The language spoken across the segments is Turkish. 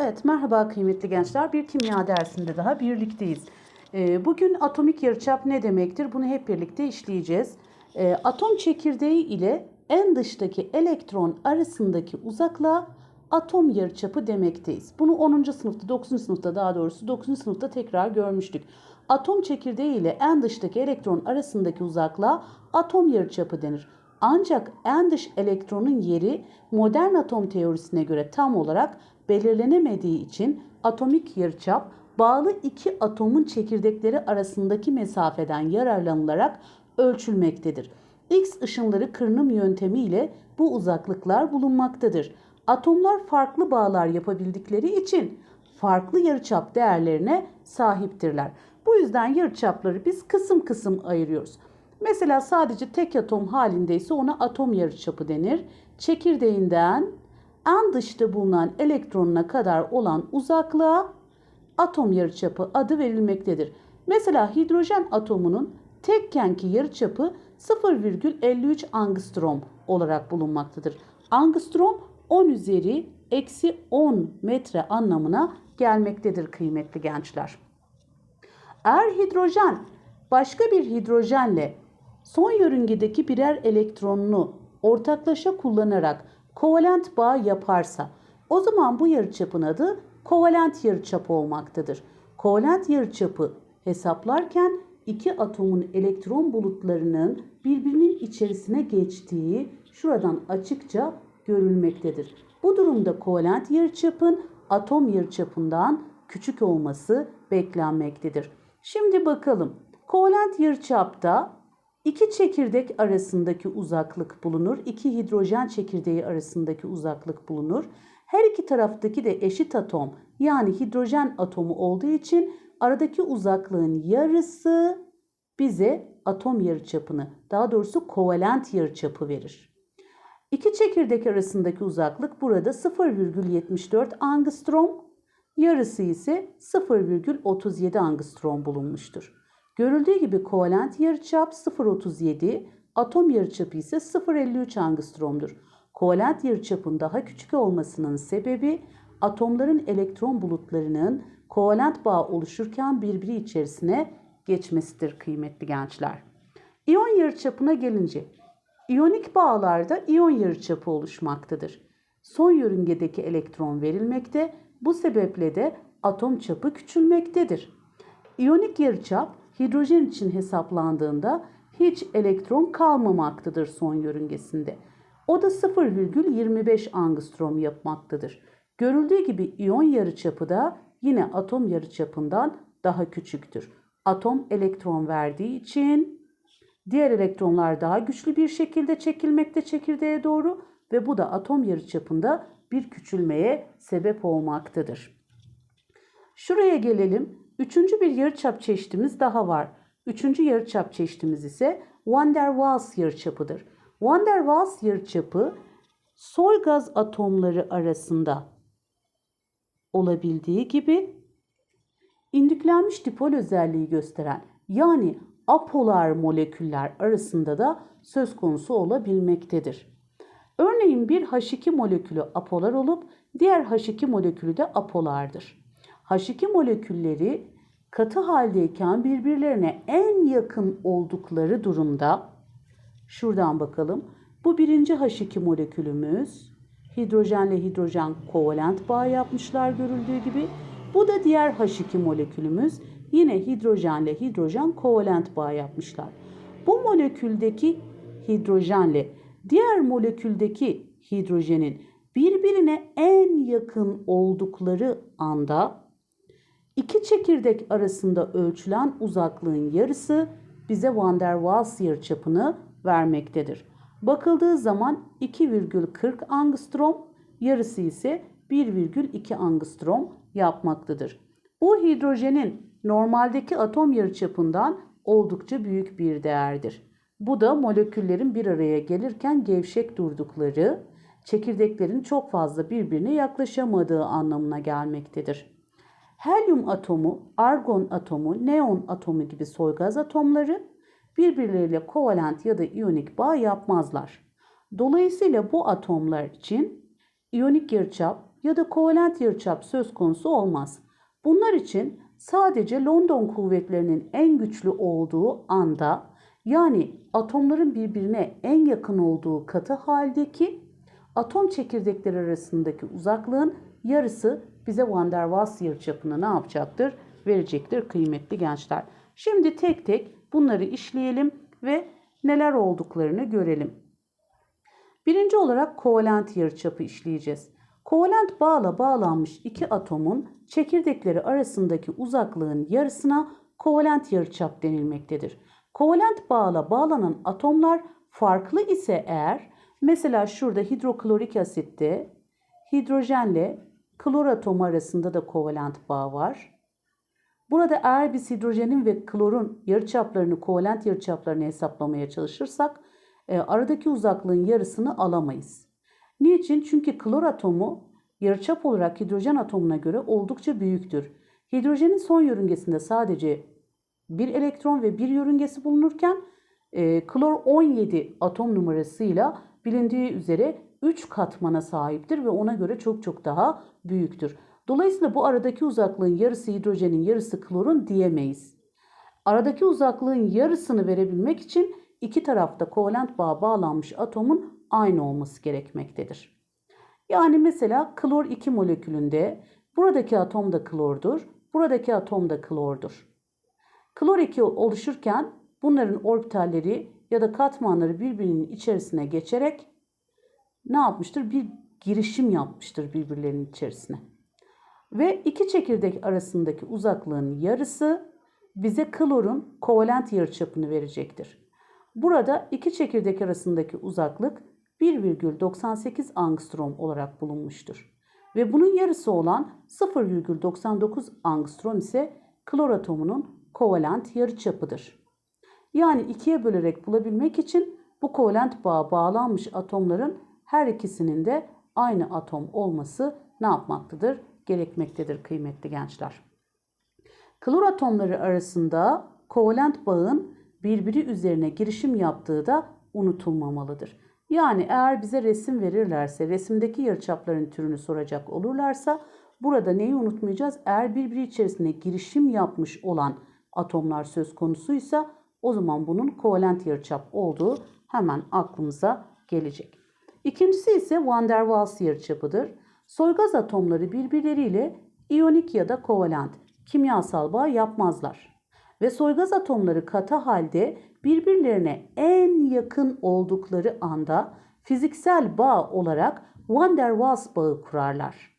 Evet, merhaba kıymetli gençler. Bir kimya dersinde daha birlikteyiz. Ee, Bugün atomik yarıçap ne demektir? Bunu hep birlikte işleyeceğiz. Ee, Atom çekirdeği ile en dıştaki elektron arasındaki uzaklığa atom yarıçapı demekteyiz. Bunu 10. sınıfta, 9. sınıfta daha doğrusu 9. sınıfta tekrar görmüştük. Atom çekirdeği ile en dıştaki elektron arasındaki uzaklığa atom yarıçapı denir. Ancak en dış elektronun yeri modern atom teorisine göre tam olarak belirlenemediği için atomik yarıçap bağlı iki atomun çekirdekleri arasındaki mesafeden yararlanılarak ölçülmektedir. X ışınları kırınım yöntemiyle bu uzaklıklar bulunmaktadır. Atomlar farklı bağlar yapabildikleri için farklı yarıçap değerlerine sahiptirler. Bu yüzden yarıçapları biz kısım kısım ayırıyoruz. Mesela sadece tek atom halindeyse ona atom yarıçapı denir. Çekirdeğinden en dışta bulunan elektronuna kadar olan uzaklığa atom yarıçapı adı verilmektedir. Mesela hidrojen atomunun tekkenki yarıçapı 0,53 angstrom olarak bulunmaktadır. Angstrom 10 üzeri eksi 10 metre anlamına gelmektedir kıymetli gençler. Eğer hidrojen başka bir hidrojenle son yörüngedeki birer elektronunu ortaklaşa kullanarak kovalent bağ yaparsa o zaman bu yarıçapın adı kovalent yarıçapı olmaktadır. Kovalent yarıçapı hesaplarken iki atomun elektron bulutlarının birbirinin içerisine geçtiği şuradan açıkça görülmektedir. Bu durumda kovalent yarıçapın atom yarıçapından küçük olması beklenmektedir. Şimdi bakalım. Kovalent yarıçapta iki çekirdek arasındaki uzaklık bulunur. İki hidrojen çekirdeği arasındaki uzaklık bulunur. Her iki taraftaki de eşit atom yani hidrojen atomu olduğu için aradaki uzaklığın yarısı bize atom yarıçapını daha doğrusu kovalent yarıçapı verir. İki çekirdek arasındaki uzaklık burada 0,74 angstrom, yarısı ise 0,37 angstrom bulunmuştur. Görüldüğü gibi kovalent yarıçap 0,37, atom yarıçapı ise 0,53 angstromdur. Kovalent yarıçapın daha küçük olmasının sebebi atomların elektron bulutlarının kovalent bağ oluşurken birbiri içerisine geçmesidir kıymetli gençler. İyon yarıçapına gelince İyonik bağlarda iyon yarıçapı oluşmaktadır. Son yörüngedeki elektron verilmekte, bu sebeple de atom çapı küçülmektedir. İyonik yarıçap hidrojen için hesaplandığında hiç elektron kalmamaktadır son yörüngesinde. O da 0,25 angstrom yapmaktadır. Görüldüğü gibi iyon yarıçapı da yine atom yarıçapından daha küçüktür. Atom elektron verdiği için diğer elektronlar daha güçlü bir şekilde çekilmekte çekirdeğe doğru ve bu da atom yarıçapında bir küçülmeye sebep olmaktadır. Şuraya gelelim. Üçüncü bir yarıçap çeşitimiz daha var. Üçüncü yarıçap çeşitimiz ise Van der Waals yarıçapıdır. Van der Waals yarıçapı soy gaz atomları arasında olabildiği gibi indüklenmiş dipol özelliği gösteren yani apolar moleküller arasında da söz konusu olabilmektedir. Örneğin bir H2 molekülü apolar olup diğer H2 molekülü de apolardır. H2 molekülleri katı haldeyken birbirlerine en yakın oldukları durumda şuradan bakalım. Bu birinci H2 molekülümüz hidrojenle hidrojen kovalent bağ yapmışlar görüldüğü gibi. Bu da diğer H2 molekülümüz yine hidrojenle hidrojen kovalent bağ yapmışlar. Bu moleküldeki hidrojenle diğer moleküldeki hidrojenin birbirine en yakın oldukları anda iki çekirdek arasında ölçülen uzaklığın yarısı bize Van der Waals yarıçapını vermektedir. Bakıldığı zaman 2,40 angstrom, yarısı ise 1,2 angstrom yapmaktadır. Bu hidrojenin normaldeki atom yarıçapından oldukça büyük bir değerdir. Bu da moleküllerin bir araya gelirken gevşek durdukları, çekirdeklerin çok fazla birbirine yaklaşamadığı anlamına gelmektedir. Helyum atomu, argon atomu, neon atomu gibi soygaz atomları birbirleriyle kovalent ya da iyonik bağ yapmazlar. Dolayısıyla bu atomlar için iyonik yarıçap ya da kovalent yarıçap söz konusu olmaz. Bunlar için sadece London kuvvetlerinin en güçlü olduğu anda yani atomların birbirine en yakın olduğu katı haldeki atom çekirdekleri arasındaki uzaklığın yarısı bize Van der Waals yarıçapını ne yapacaktır? Verecektir kıymetli gençler. Şimdi tek tek bunları işleyelim ve neler olduklarını görelim. Birinci olarak kovalent yarıçapı işleyeceğiz. Kovalent bağla bağlanmış iki atomun çekirdekleri arasındaki uzaklığın yarısına kovalent yarıçap denilmektedir. Kovalent bağla bağlanan atomlar farklı ise eğer mesela şurada hidroklorik asitte hidrojenle klor atomu arasında da kovalent bağ var. Burada eğer biz hidrojenin ve klorun yarıçaplarını, kovalent yarıçaplarını hesaplamaya çalışırsak e, aradaki uzaklığın yarısını alamayız. Niçin? Çünkü klor atomu yarıçap olarak hidrojen atomuna göre oldukça büyüktür. Hidrojenin son yörüngesinde sadece bir elektron ve bir yörüngesi bulunurken e, klor 17 atom numarasıyla bilindiği üzere 3 katmana sahiptir ve ona göre çok çok daha büyüktür. Dolayısıyla bu aradaki uzaklığın yarısı hidrojenin yarısı klorun diyemeyiz. Aradaki uzaklığın yarısını verebilmek için iki tarafta kovalent bağ bağlanmış atomun aynı olması gerekmektedir. Yani mesela klor 2 molekülünde buradaki atom da klordur, buradaki atom da klordur. Klor 2 oluşurken bunların orbitalleri ya da katmanları birbirinin içerisine geçerek ne yapmıştır? Bir girişim yapmıştır birbirlerinin içerisine. Ve iki çekirdek arasındaki uzaklığın yarısı bize klorun kovalent yarıçapını verecektir. Burada iki çekirdek arasındaki uzaklık 1,98 angstrom olarak bulunmuştur. Ve bunun yarısı olan 0,99 angstrom ise klor atomunun kovalent yarıçapıdır. Yani ikiye bölerek bulabilmek için bu kovalent bağa bağlanmış atomların her ikisinin de aynı atom olması ne yapmaktadır? Gerekmektedir kıymetli gençler. Klor atomları arasında kovalent bağın birbiri üzerine girişim yaptığı da unutulmamalıdır. Yani eğer bize resim verirlerse, resimdeki yarıçapların türünü soracak olurlarsa burada neyi unutmayacağız? Eğer birbiri içerisine girişim yapmış olan atomlar söz konusuysa o zaman bunun kovalent yarıçap olduğu hemen aklımıza gelecek. İkincisi ise Van der Waals yarıçapıdır. Soygaz atomları birbirleriyle iyonik ya da kovalent kimyasal bağ yapmazlar. Ve soygaz atomları katı halde birbirlerine en yakın oldukları anda fiziksel bağ olarak Van der Waals bağı kurarlar.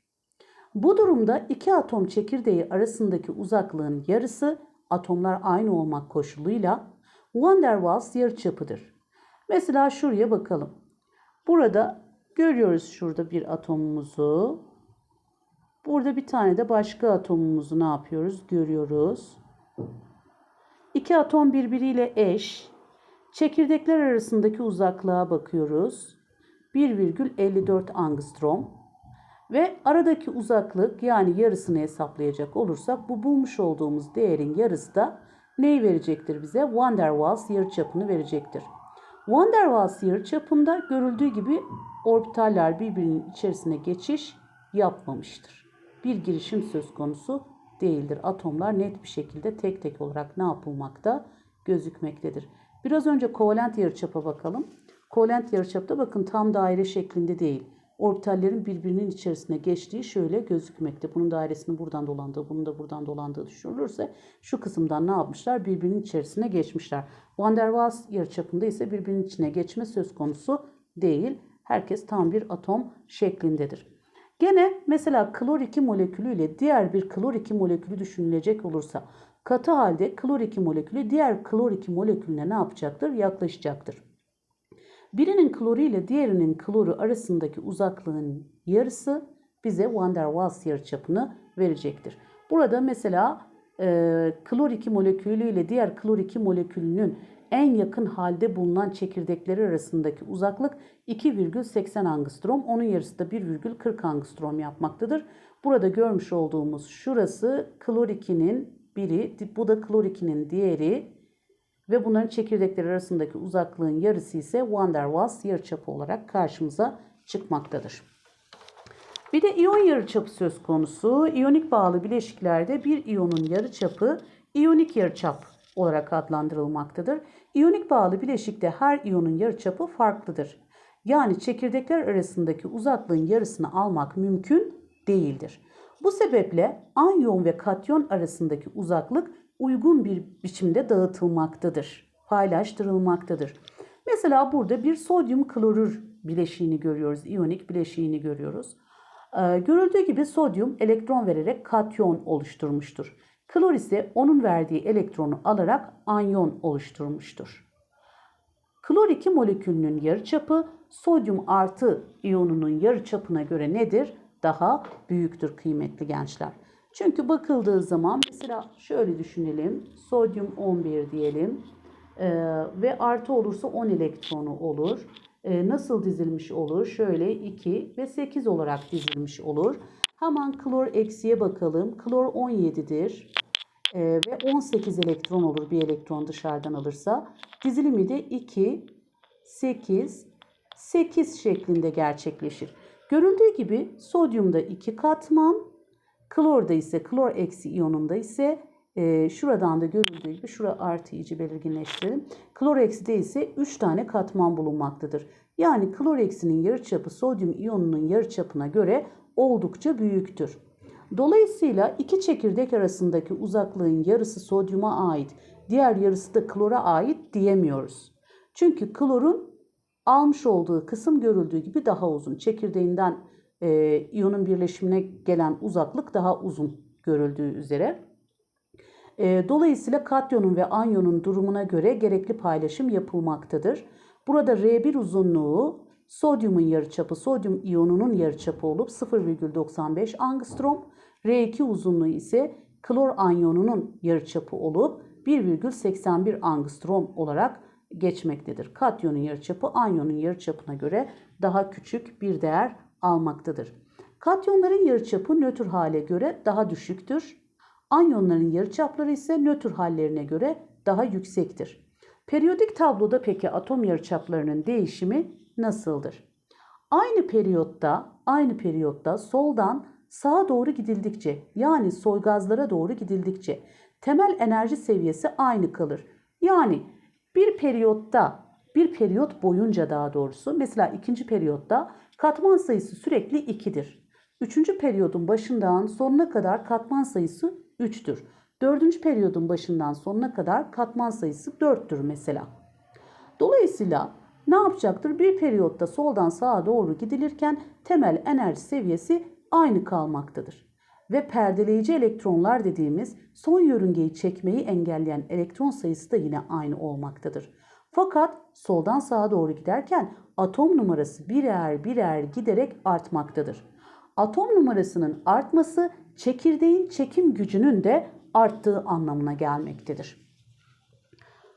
Bu durumda iki atom çekirdeği arasındaki uzaklığın yarısı atomlar aynı olmak koşuluyla Van der Waals yarıçapıdır. Mesela şuraya bakalım. Burada görüyoruz şurada bir atomumuzu. Burada bir tane de başka atomumuzu ne yapıyoruz? Görüyoruz. İki atom birbiriyle eş. Çekirdekler arasındaki uzaklığa bakıyoruz. 1,54 angstrom. Ve aradaki uzaklık yani yarısını hesaplayacak olursak bu bulmuş olduğumuz değerin yarısı da neyi verecektir bize? Van der Waals yarıçapını verecektir. Van der Waals yarıçapında görüldüğü gibi orbitaller birbirinin içerisine geçiş yapmamıştır. Bir girişim söz konusu değildir. Atomlar net bir şekilde tek tek olarak ne yapılmakta gözükmektedir. Biraz önce kovalent yarıçapa bakalım. Kovalent yarıçapta bakın tam daire şeklinde değil. Orbitallerin birbirinin içerisine geçtiği şöyle gözükmekte. Bunun dairesinin buradan dolandığı, bunun da buradan dolandığı düşünülürse şu kısımdan ne yapmışlar? Birbirinin içerisine geçmişler. Van der Waals yarıçapında ise birbirinin içine geçme söz konusu değil. Herkes tam bir atom şeklindedir. Gene mesela klor 2 molekülü ile diğer bir klor 2 molekülü düşünülecek olursa katı halde klor 2 molekülü diğer klor 2 molekülüne ne yapacaktır? Yaklaşacaktır. Birinin kloru ile diğerinin kloru arasındaki uzaklığın yarısı bize Van der Waals yarıçapını verecektir. Burada mesela e, klor 2 molekülü ile diğer klor 2 molekülünün en yakın halde bulunan çekirdekleri arasındaki uzaklık 2,80 angstrom. Onun yarısı da 1,40 angstrom yapmaktadır. Burada görmüş olduğumuz şurası klor 2'nin biri, bu da klor 2'nin diğeri ve bunların çekirdekleri arasındaki uzaklığın yarısı ise Van der Waals yarıçapı olarak karşımıza çıkmaktadır. Bir de iyon yarıçapı söz konusu. İyonik bağlı bileşiklerde bir iyonun yarıçapı iyonik yarıçap olarak adlandırılmaktadır. İyonik bağlı bileşikte her iyonun yarıçapı farklıdır. Yani çekirdekler arasındaki uzaklığın yarısını almak mümkün değildir. Bu sebeple anyon ve katyon arasındaki uzaklık uygun bir biçimde dağıtılmaktadır, paylaştırılmaktadır. Mesela burada bir sodyum klorür bileşiğini görüyoruz, iyonik bileşiğini görüyoruz. Ee, görüldüğü gibi sodyum elektron vererek katyon oluşturmuştur. Klor ise onun verdiği elektronu alarak anyon oluşturmuştur. Klor 2 molekülünün yarıçapı sodyum artı iyonunun yarıçapına göre nedir? Daha büyüktür kıymetli gençler. Çünkü bakıldığı zaman mesela şöyle düşünelim. Sodyum 11 diyelim. Ee, ve artı olursa 10 elektronu olur. Ee, nasıl dizilmiş olur? Şöyle 2 ve 8 olarak dizilmiş olur. Hemen klor eksiye bakalım. Klor 17'dir. Ee, ve 18 elektron olur bir elektron dışarıdan alırsa. Dizilimi de 2, 8, 8 şeklinde gerçekleşir. Görüldüğü gibi sodyumda 2 katman, klorda ise klor eksi iyonunda ise e, şuradan da görüldüğü gibi şura artı iyice belirginleştirelim. Klor ekside ise 3 tane katman bulunmaktadır. Yani klor eksinin yarıçapı sodyum iyonunun yarıçapına göre oldukça büyüktür. Dolayısıyla iki çekirdek arasındaki uzaklığın yarısı sodyuma ait, diğer yarısı da klora ait diyemiyoruz. Çünkü klorun almış olduğu kısım görüldüğü gibi daha uzun. Çekirdeğinden e, iyonun birleşimine gelen uzaklık daha uzun görüldüğü üzere. E, dolayısıyla katyonun ve anyonun durumuna göre gerekli paylaşım yapılmaktadır. Burada R1 uzunluğu sodyumun yarıçapı, sodyum iyonunun yarıçapı olup 0,95 angstrom. R2 uzunluğu ise klor anyonunun yarıçapı olup 1,81 angstrom olarak geçmektedir. Katyonun yarıçapı anyonun yarıçapına göre daha küçük bir değer almaktadır. Katyonların yarıçapı nötr hale göre daha düşüktür. Anyonların yarıçapları ise nötr hallerine göre daha yüksektir. Periyodik tabloda peki atom yarıçaplarının değişimi nasıldır? Aynı periyotta, aynı periyotta soldan sağa doğru gidildikçe yani soygazlara doğru gidildikçe temel enerji seviyesi aynı kalır. Yani bir periyotta, bir periyot boyunca daha doğrusu mesela ikinci periyotta katman sayısı sürekli 2'dir. Üçüncü periyodun başından sonuna kadar katman sayısı 3'tür. Dördüncü periyodun başından sonuna kadar katman sayısı 4'tür mesela. Dolayısıyla ne yapacaktır? Bir periyotta soldan sağa doğru gidilirken temel enerji seviyesi aynı kalmaktadır. Ve perdeleyici elektronlar dediğimiz son yörüngeyi çekmeyi engelleyen elektron sayısı da yine aynı olmaktadır. Fakat soldan sağa doğru giderken atom numarası birer birer giderek artmaktadır. Atom numarasının artması çekirdeğin çekim gücünün de arttığı anlamına gelmektedir.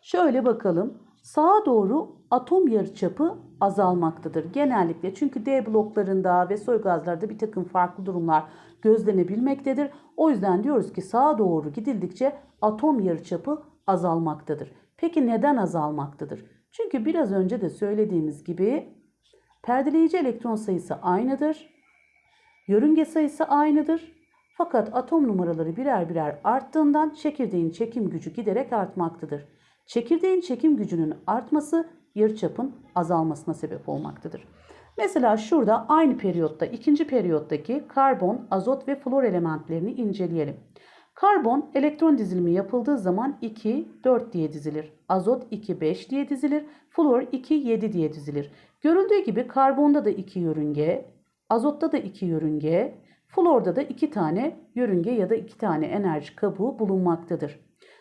Şöyle bakalım. Sağa doğru atom yarıçapı azalmaktadır. Genellikle çünkü D bloklarında ve soy gazlarda bir takım farklı durumlar gözlenebilmektedir. O yüzden diyoruz ki sağa doğru gidildikçe atom yarıçapı azalmaktadır. Peki neden azalmaktadır? Çünkü biraz önce de söylediğimiz gibi perdeleyici elektron sayısı aynıdır. Yörünge sayısı aynıdır. Fakat atom numaraları birer birer arttığından çekirdeğin çekim gücü giderek artmaktadır. Çekirdeğin çekim gücünün artması yarıçapın azalmasına sebep olmaktadır. Mesela şurada aynı periyotta ikinci periyottaki karbon, azot ve flor elementlerini inceleyelim. Karbon elektron dizilimi yapıldığı zaman 2, 4 diye dizilir. Azot 2, 5 diye dizilir. Flor 2, 7 diye dizilir. Görüldüğü gibi karbonda da 2 yörünge, azotta da 2 yörünge, florda da 2 tane yörünge ya da 2 tane enerji kabuğu bulunmaktadır.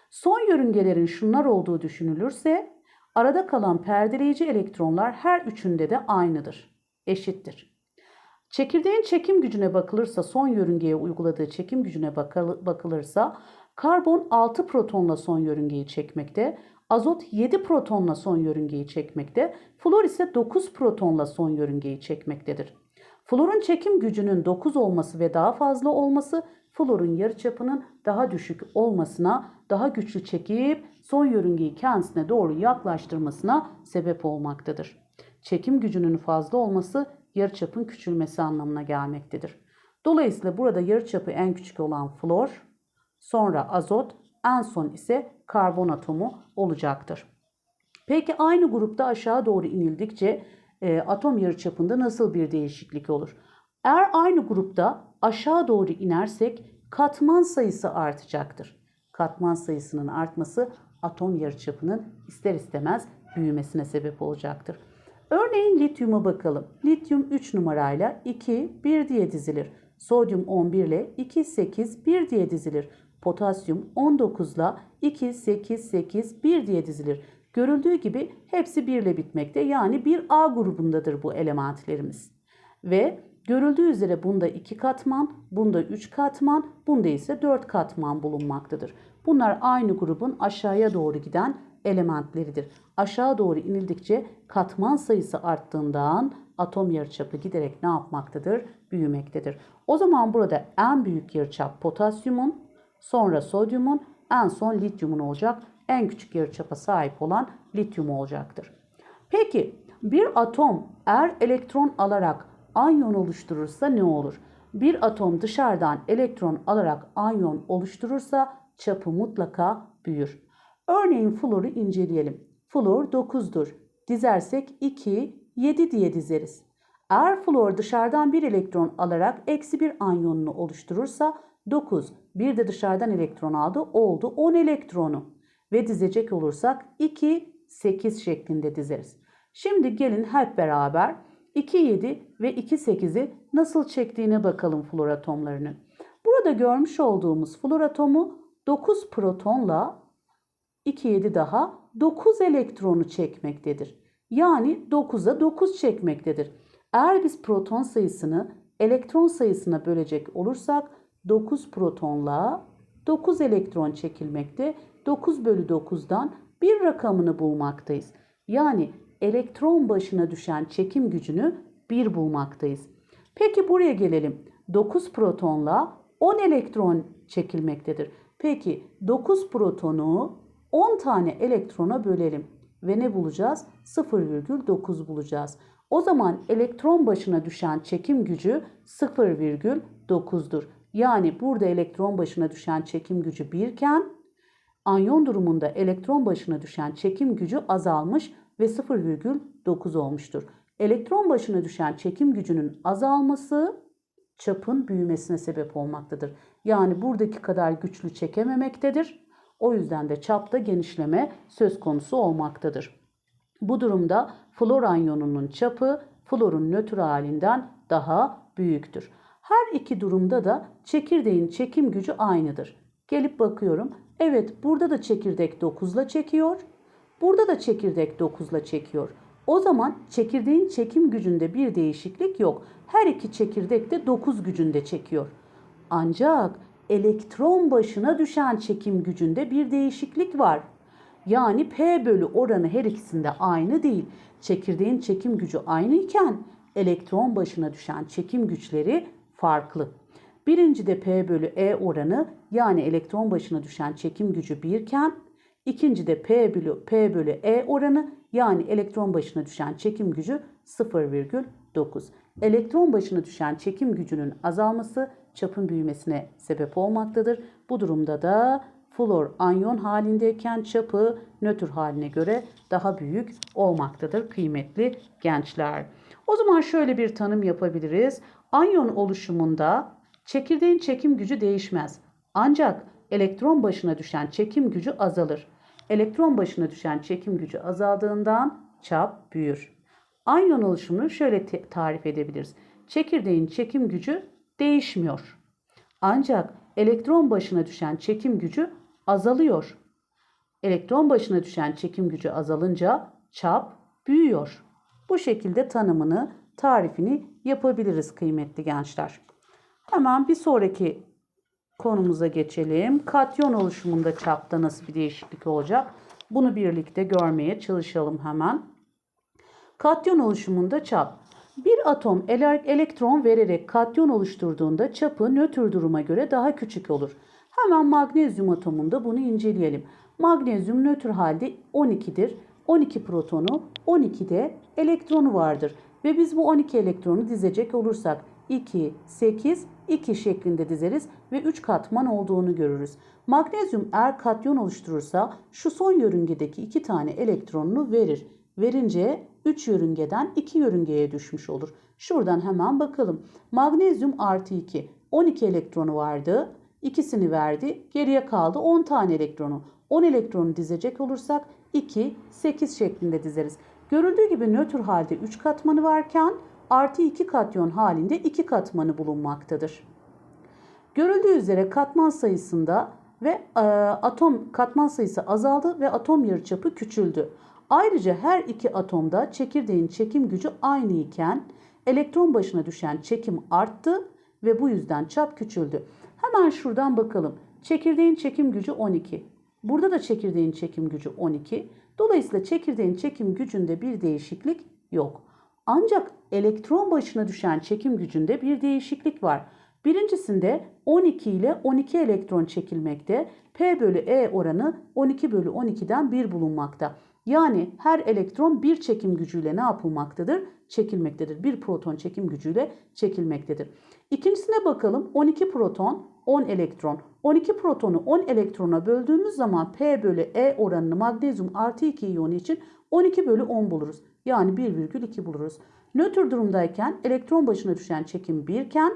Son yörüngelerin şunlar olduğu düşünülürse arada kalan perdeleyici elektronlar her üçünde de aynıdır, eşittir. Çekirdeğin çekim gücüne bakılırsa son yörüngeye uyguladığı çekim gücüne bakılırsa karbon 6 protonla son yörüngeyi çekmekte, azot 7 protonla son yörüngeyi çekmekte, flor ise 9 protonla son yörüngeyi çekmektedir. Florun çekim gücünün 9 olması ve daha fazla olması florun yarıçapının daha düşük olmasına, daha güçlü çekip son yörüngeyi kendisine doğru yaklaştırmasına sebep olmaktadır. Çekim gücünün fazla olması yarıçapın küçülmesi anlamına gelmektedir. Dolayısıyla burada yarıçapı en küçük olan flor, sonra azot, en son ise karbon atomu olacaktır. Peki aynı grupta aşağı doğru inildikçe e, atom yarıçapında nasıl bir değişiklik olur? Eğer aynı grupta aşağı doğru inersek katman sayısı artacaktır. Katman sayısının artması atom yarıçapının ister istemez büyümesine sebep olacaktır. Örneğin lityuma bakalım. Lityum 3 numarayla 2, 1 diye dizilir. Sodyum 11 ile 2, 8, 1 diye dizilir. Potasyum 19 ile 2, 8, 8, 1 diye dizilir. Görüldüğü gibi hepsi 1 ile bitmekte. Yani bir A grubundadır bu elementlerimiz. Ve görüldüğü üzere bunda 2 katman, bunda 3 katman, bunda ise 4 katman bulunmaktadır. Bunlar aynı grubun aşağıya doğru giden elementleridir. Aşağı doğru inildikçe katman sayısı arttığından atom yarıçapı giderek ne yapmaktadır? Büyümektedir. O zaman burada en büyük yarıçap potasyumun, sonra sodyumun, en son lityumun olacak. En küçük yarıçapa sahip olan lityum olacaktır. Peki bir atom eğer elektron alarak anyon oluşturursa ne olur? Bir atom dışarıdan elektron alarak anyon oluşturursa çapı mutlaka büyür. Örneğin floru inceleyelim. Flor 9'dur. Dizersek 2, 7 diye dizeriz. Eğer flor dışarıdan bir elektron alarak eksi bir anyonunu oluşturursa 9. Bir de dışarıdan elektron aldı oldu 10 elektronu. Ve dizecek olursak 2, 8 şeklinde dizeriz. Şimdi gelin hep beraber 2, 7 ve 2, 8'i nasıl çektiğine bakalım flor atomlarını. Burada görmüş olduğumuz flor atomu 9 protonla 2, 7 daha 9 elektronu çekmektedir. Yani 9'a 9 çekmektedir. Eğer biz proton sayısını elektron sayısına bölecek olursak 9 protonla 9 elektron çekilmekte. 9 bölü 9'dan bir rakamını bulmaktayız. Yani elektron başına düşen çekim gücünü 1 bulmaktayız. Peki buraya gelelim. 9 protonla 10 elektron çekilmektedir. Peki 9 protonu 10 tane elektrona bölelim ve ne bulacağız? 0,9 bulacağız. O zaman elektron başına düşen çekim gücü 0,9'dur. Yani burada elektron başına düşen çekim gücü 1 iken anyon durumunda elektron başına düşen çekim gücü azalmış ve 0,9 olmuştur. Elektron başına düşen çekim gücünün azalması çapın büyümesine sebep olmaktadır. Yani buradaki kadar güçlü çekememektedir. O yüzden de çapta genişleme söz konusu olmaktadır. Bu durumda flor anyonunun çapı florun nötr halinden daha büyüktür. Her iki durumda da çekirdeğin çekim gücü aynıdır. Gelip bakıyorum. Evet burada da çekirdek 9 ile çekiyor. Burada da çekirdek 9 ile çekiyor. O zaman çekirdeğin çekim gücünde bir değişiklik yok. Her iki çekirdek de 9 gücünde çekiyor. Ancak elektron başına düşen çekim gücünde bir değişiklik var. Yani P bölü oranı her ikisinde aynı değil. Çekirdeğin çekim gücü aynı iken elektron başına düşen çekim güçleri farklı. Birincide P bölü E oranı yani elektron başına düşen çekim gücü 1 iken ikincide P bölü, P bölü E oranı yani elektron başına düşen çekim gücü 0,9. Elektron başına düşen çekim gücünün azalması çapın büyümesine sebep olmaktadır. Bu durumda da flor anyon halindeyken çapı nötr haline göre daha büyük olmaktadır kıymetli gençler. O zaman şöyle bir tanım yapabiliriz. Anyon oluşumunda çekirdeğin çekim gücü değişmez. Ancak elektron başına düşen çekim gücü azalır. Elektron başına düşen çekim gücü azaldığından çap büyür. Anyon oluşumunu şöyle tarif edebiliriz. Çekirdeğin çekim gücü değişmiyor. Ancak elektron başına düşen çekim gücü azalıyor. Elektron başına düşen çekim gücü azalınca çap büyüyor. Bu şekilde tanımını, tarifini yapabiliriz kıymetli gençler. Hemen bir sonraki konumuza geçelim. Katyon oluşumunda çapta nasıl bir değişiklik olacak? Bunu birlikte görmeye çalışalım hemen. Katyon oluşumunda çap. Bir atom elektron vererek katyon oluşturduğunda çapı nötr duruma göre daha küçük olur. Hemen magnezyum atomunda bunu inceleyelim. Magnezyum nötr halde 12'dir. 12 protonu, 12 de elektronu vardır. Ve biz bu 12 elektronu dizecek olursak 2, 8, 2 şeklinde dizeriz ve 3 katman olduğunu görürüz. Magnezyum eğer katyon oluşturursa şu son yörüngedeki 2 tane elektronunu verir. Verince 3 yörüngeden 2 yörüngeye düşmüş olur. Şuradan hemen bakalım. Magnezyum artı 2. 12 elektronu vardı. İkisini verdi. Geriye kaldı 10 tane elektronu. 10 elektronu dizecek olursak 2, 8 şeklinde dizeriz. Görüldüğü gibi nötr halde 3 katmanı varken artı 2 katyon halinde 2 katmanı bulunmaktadır. Görüldüğü üzere katman sayısında ve e, atom katman sayısı azaldı ve atom yarıçapı küçüldü. Ayrıca her iki atomda çekirdeğin çekim gücü aynı iken elektron başına düşen çekim arttı ve bu yüzden çap küçüldü. Hemen şuradan bakalım. Çekirdeğin çekim gücü 12. Burada da çekirdeğin çekim gücü 12. Dolayısıyla çekirdeğin çekim gücünde bir değişiklik yok. Ancak elektron başına düşen çekim gücünde bir değişiklik var. Birincisinde 12 ile 12 elektron çekilmekte. P bölü E oranı 12 bölü 12'den 1 bulunmakta. Yani her elektron bir çekim gücüyle ne yapılmaktadır? Çekilmektedir. Bir proton çekim gücüyle çekilmektedir. İkincisine bakalım. 12 proton, 10 elektron. 12 protonu 10 elektrona böldüğümüz zaman P bölü E oranını magnezyum artı 2 iyonu için 12 bölü 10 buluruz. Yani 1,2 buluruz. Nötr durumdayken elektron başına düşen çekim 1 iken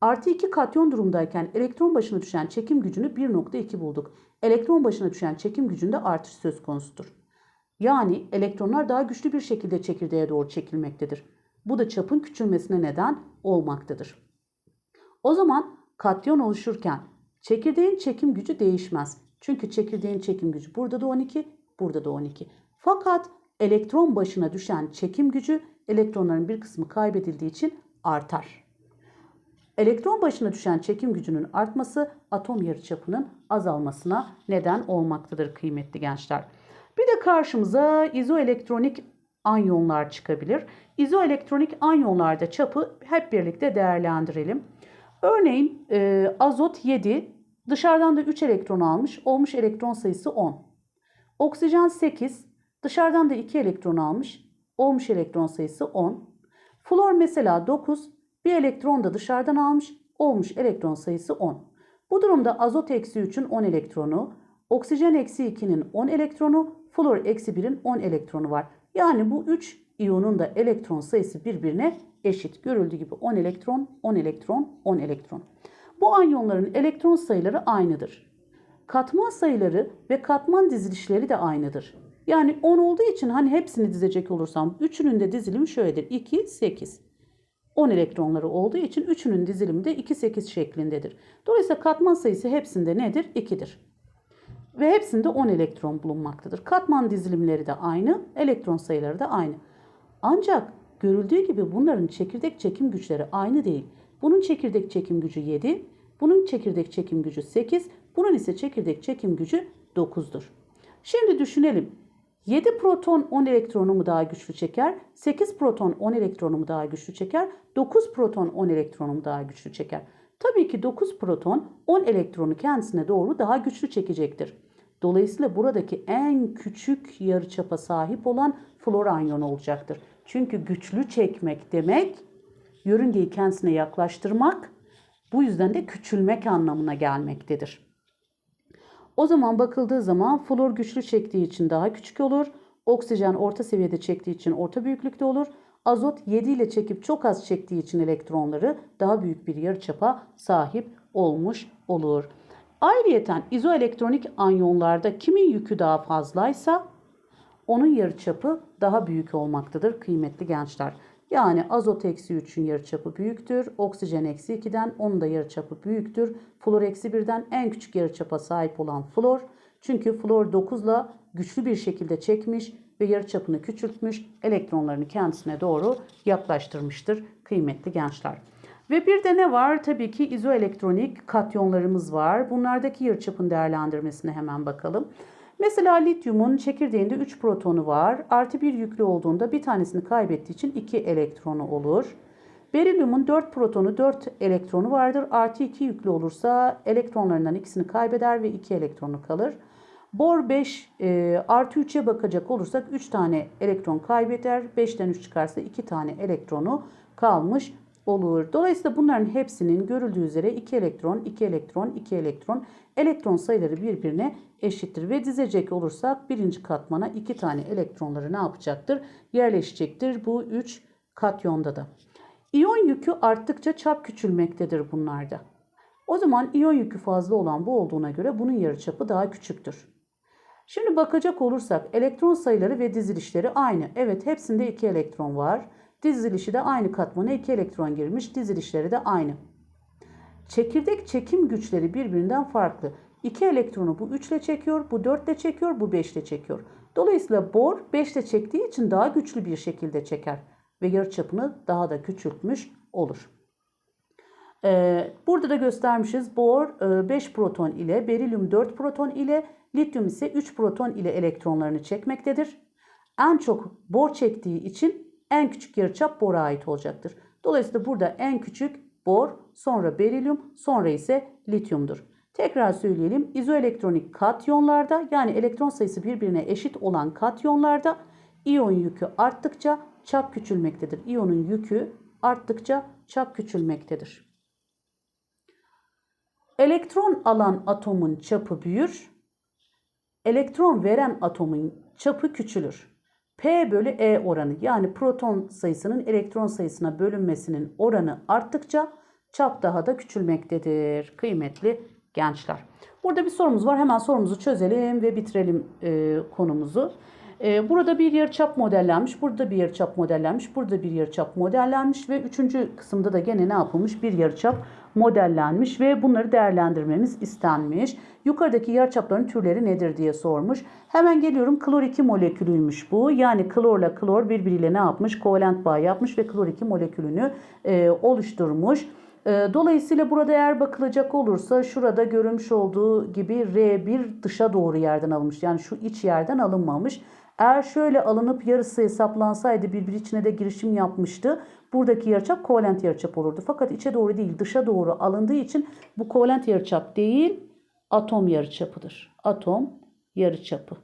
Artı 2 katyon durumdayken elektron başına düşen çekim gücünü 1.2 bulduk. Elektron başına düşen çekim gücünde artış söz konusudur. Yani elektronlar daha güçlü bir şekilde çekirdeğe doğru çekilmektedir. Bu da çapın küçülmesine neden olmaktadır. O zaman katyon oluşurken çekirdeğin çekim gücü değişmez. Çünkü çekirdeğin çekim gücü burada da 12, burada da 12. Fakat elektron başına düşen çekim gücü elektronların bir kısmı kaybedildiği için artar. Elektron başına düşen çekim gücünün artması atom yarıçapının azalmasına neden olmaktadır kıymetli gençler. Bir de karşımıza izoelektronik anyonlar çıkabilir. İzoelektronik anyonlarda çapı hep birlikte değerlendirelim. Örneğin e, azot 7, dışarıdan da 3 elektron almış, olmuş elektron sayısı 10. Oksijen 8, dışarıdan da 2 elektron almış, olmuş elektron sayısı 10. Flor mesela 9, bir elektron da dışarıdan almış, olmuş elektron sayısı 10. Bu durumda azot eksi 3'ün 10 elektronu, oksijen eksi 2'nin 10 elektronu, flor eksi 1'in 10 elektronu var. Yani bu 3 iyonun da elektron sayısı birbirine eşit. Görüldüğü gibi 10 elektron, 10 elektron, 10 elektron. Bu anyonların elektron sayıları aynıdır. Katman sayıları ve katman dizilişleri de aynıdır. Yani 10 olduğu için hani hepsini dizecek olursam 3'ünün de dizilimi şöyledir. 2, 8. 10 elektronları olduğu için üçünün dizilimi de 2-8 şeklindedir. Dolayısıyla katman sayısı hepsinde nedir? 2'dir. Ve hepsinde 10 elektron bulunmaktadır. Katman dizilimleri de aynı, elektron sayıları da aynı. Ancak görüldüğü gibi bunların çekirdek çekim güçleri aynı değil. Bunun çekirdek çekim gücü 7, bunun çekirdek çekim gücü 8, bunun ise çekirdek çekim gücü 9'dur. Şimdi düşünelim. 7 proton 10 elektronu mu daha güçlü çeker? 8 proton 10 elektronu mu daha güçlü çeker? 9 proton 10 elektronu mu daha güçlü çeker? Tabii ki 9 proton 10 elektronu kendisine doğru daha güçlü çekecektir. Dolayısıyla buradaki en küçük yarıçapa sahip olan flor anyonu olacaktır. Çünkü güçlü çekmek demek yörüngeyi kendisine yaklaştırmak, bu yüzden de küçülmek anlamına gelmektedir. O zaman bakıldığı zaman flor güçlü çektiği için daha küçük olur. Oksijen orta seviyede çektiği için orta büyüklükte olur. Azot 7 ile çekip çok az çektiği için elektronları daha büyük bir yarıçapa sahip olmuş olur. Ayrıyeten izoelektronik anyonlarda kimin yükü daha fazlaysa onun yarıçapı daha büyük olmaktadır kıymetli gençler. Yani azot eksi 3'ün yarıçapı büyüktür. Oksijen eksi 2'den onun da yarıçapı büyüktür. Flor eksi 1'den en küçük yarıçapa sahip olan flor. Çünkü flor 9 ile güçlü bir şekilde çekmiş ve yarıçapını küçültmüş. Elektronlarını kendisine doğru yaklaştırmıştır kıymetli gençler. Ve bir de ne var? Tabii ki izoelektronik katyonlarımız var. Bunlardaki yarıçapın değerlendirmesine hemen bakalım. Mesela lityumun çekirdeğinde 3 protonu var. Artı 1 yüklü olduğunda bir tanesini kaybettiği için 2 elektronu olur. Berilyumun 4 protonu 4 elektronu vardır. Artı 2 yüklü olursa elektronlarından ikisini kaybeder ve 2 elektronu kalır. Bor 5 e, artı 3'e bakacak olursak 3 tane elektron kaybeder. 5'ten 3 çıkarsa 2 tane elektronu kalmış olur. Dolayısıyla bunların hepsinin görüldüğü üzere 2 elektron, 2 elektron, 2 elektron elektron sayıları birbirine eşittir. Ve dizecek olursak birinci katmana 2 tane elektronları ne yapacaktır? Yerleşecektir bu 3 katyonda da. İyon yükü arttıkça çap küçülmektedir bunlarda. O zaman iyon yükü fazla olan bu olduğuna göre bunun yarıçapı daha küçüktür. Şimdi bakacak olursak elektron sayıları ve dizilişleri aynı. Evet hepsinde 2 elektron var. Dizilişi de aynı katmana 2 elektron girmiş. Dizilişleri de aynı. Çekirdek çekim güçleri birbirinden farklı. 2 elektronu bu 3 ile çekiyor, bu 4 ile çekiyor, bu 5 ile çekiyor. Dolayısıyla bor 5 ile çektiği için daha güçlü bir şekilde çeker ve yarıçapını daha da küçültmüş olur. Ee, burada da göstermişiz. Bor 5 proton ile, berilyum 4 proton ile, lityum ise 3 proton ile elektronlarını çekmektedir. En çok bor çektiği için en küçük yarıçap bora ait olacaktır. Dolayısıyla burada en küçük bor, sonra berilyum, sonra ise lityumdur. Tekrar söyleyelim. İzoelektronik katyonlarda yani elektron sayısı birbirine eşit olan katyonlarda iyon yükü arttıkça çap küçülmektedir. İyonun yükü arttıkça çap küçülmektedir. Elektron alan atomun çapı büyür. Elektron veren atomun çapı küçülür. P bölü E oranı yani proton sayısının elektron sayısına bölünmesinin oranı arttıkça çap daha da küçülmektedir. Kıymetli gençler. Burada bir sorumuz var. Hemen sorumuzu çözelim ve bitirelim e, konumuzu. E, burada bir yarıçap modellenmiş. Burada bir yarıçap modellenmiş. Burada bir yarıçap modellenmiş ve üçüncü kısımda da gene ne yapılmış? Bir yarıçap modellenmiş ve bunları değerlendirmemiz istenmiş. Yukarıdaki yarıçapların türleri nedir diye sormuş. Hemen geliyorum. Klor 2 molekülüymüş bu. Yani klorla klor birbiriyle ne yapmış? Kovalent bağ yapmış ve klor 2 molekülünü e, oluşturmuş. E, Dolayısıyla burada eğer bakılacak olursa şurada görülmüş olduğu gibi R1 dışa doğru yerden alınmış. Yani şu iç yerden alınmamış. Eğer şöyle alınıp yarısı hesaplansaydı birbiri içine de girişim yapmıştı. Buradaki yarıçap kovalent yarıçap olurdu. Fakat içe doğru değil dışa doğru alındığı için bu kovalent yarıçap değil atom yarıçapıdır. Atom yarıçapı.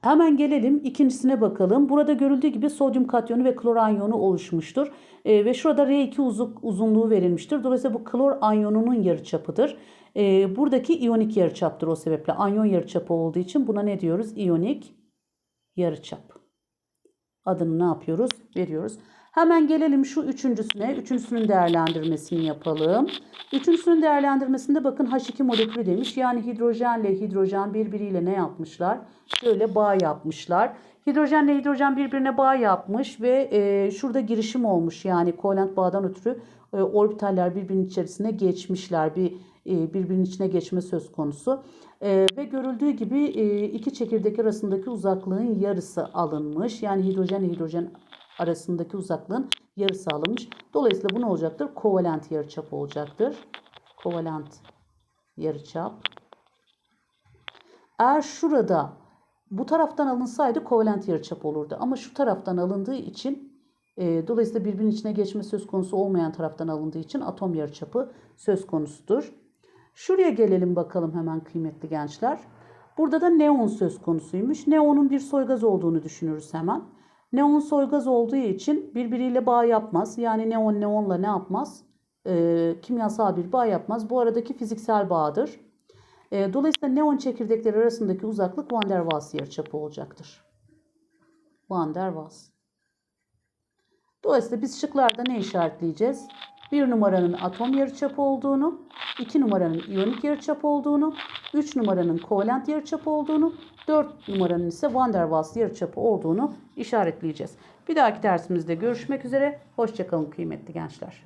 Hemen gelelim ikincisine bakalım. Burada görüldüğü gibi sodyum katyonu ve klor anyonu oluşmuştur. E, ve şurada R2 uzun, uzunluğu verilmiştir. Dolayısıyla bu klor anyonunun yarıçapıdır. E, buradaki iyonik yarıçaptır o sebeple. Anyon yarıçapı olduğu için buna ne diyoruz? İyonik yarıçap. Adını ne yapıyoruz? Veriyoruz. Hemen gelelim şu üçüncüsüne. Üçüncüsünün değerlendirmesini yapalım. Üçüncüsünün değerlendirmesinde bakın H2 molekülü demiş. Yani hidrojenle hidrojen birbiriyle ne yapmışlar? Şöyle bağ yapmışlar. Hidrojenle hidrojen birbirine bağ yapmış ve e, şurada girişim olmuş. Yani kovalent bağdan ötürü e, orbitaller birbirinin içerisine geçmişler. Bir birbirinin içine geçme söz konusu. E, ve görüldüğü gibi e, iki çekirdek arasındaki uzaklığın yarısı alınmış. Yani hidrojen hidrojen arasındaki uzaklığın yarısı alınmış. Dolayısıyla bu ne olacaktır? Kovalent yarıçap olacaktır. Kovalent yarıçap. Eğer şurada bu taraftan alınsaydı kovalent yarıçap olurdu. Ama şu taraftan alındığı için e, dolayısıyla birbirinin içine geçme söz konusu olmayan taraftan alındığı için atom yarıçapı söz konusudur. Şuraya gelelim bakalım hemen kıymetli gençler. Burada da neon söz konusuymuş. Neonun bir soygaz olduğunu düşünürüz hemen. Neon soygaz olduğu için birbiriyle bağ yapmaz. Yani neon neonla ne yapmaz? E, kimyasal bir bağ yapmaz. Bu aradaki fiziksel bağdır. E, dolayısıyla neon çekirdekleri arasındaki uzaklık Van der Waals yarıçapı olacaktır. Van der Waals. Dolayısıyla biz şıklarda ne işaretleyeceğiz? Bir numaranın atom yarıçapı olduğunu, iki numaranın iyonik yarıçapı olduğunu, üç numaranın kovalent yarıçapı olduğunu, dört numaranın ise Van der Waals yarıçapı olduğunu işaretleyeceğiz. Bir dahaki dersimizde görüşmek üzere. Hoşçakalın kıymetli gençler.